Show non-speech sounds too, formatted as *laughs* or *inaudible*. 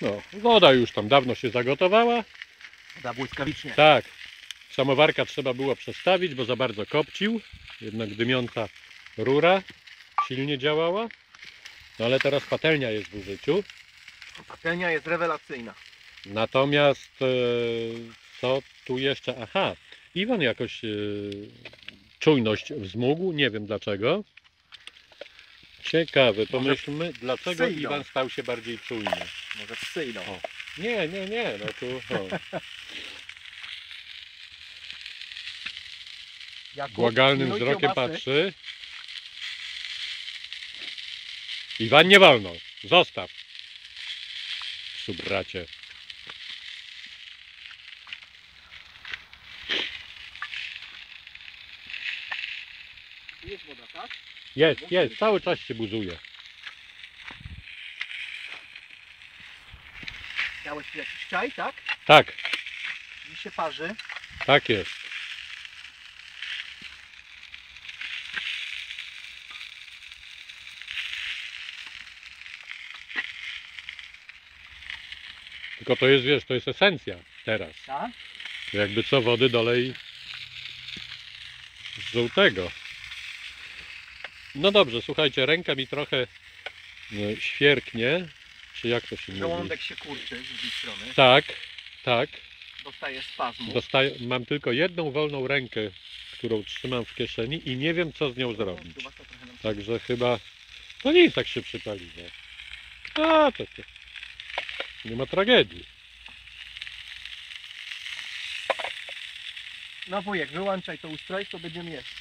No, woda już tam dawno się zagotowała. Da błyskawicznie. Tak, samowarka trzeba było przestawić, bo za bardzo kopcił. Jednak dymiąca rura silnie działała. No ale teraz patelnia jest w użyciu. Patelnia jest rewelacyjna. Natomiast e, co tu jeszcze? Aha, Iwan jakoś e, czujność wzmógł, nie wiem dlaczego. Ciekawe, pomyślmy, dlaczego. Iwan stał się bardziej czujny. Może psy idą. O. Nie, nie, nie, no tu *laughs* Jakub, błagalnym wzrokiem kiełbasy. patrzy. Iwan nie wolno, zostaw. Subracie. Tu Jest woda, tak? Jest, jest, cały czas się buzuje. Miałeś tu jakiś czaj, tak? Tak, Mi się parzy. tak jest. Tylko to jest, wiesz, to jest esencja teraz. Tak? Jakby co wody dolej z żółtego. No dobrze, słuchajcie, ręka mi trochę e, świerknie. Czy jak to się mówi? Żołądek się kurczy z drugiej strony. Tak, tak. Dostaje spazmu. Dostaję, mam tylko jedną wolną rękę, którą trzymam w kieszeni i nie wiem co z nią zrobić. Także chyba. No nic, tak się przypali. No. A, to, to. Nie ma tragedii. No wujek, wyłączaj to ustrojstwo, będziemy jeść.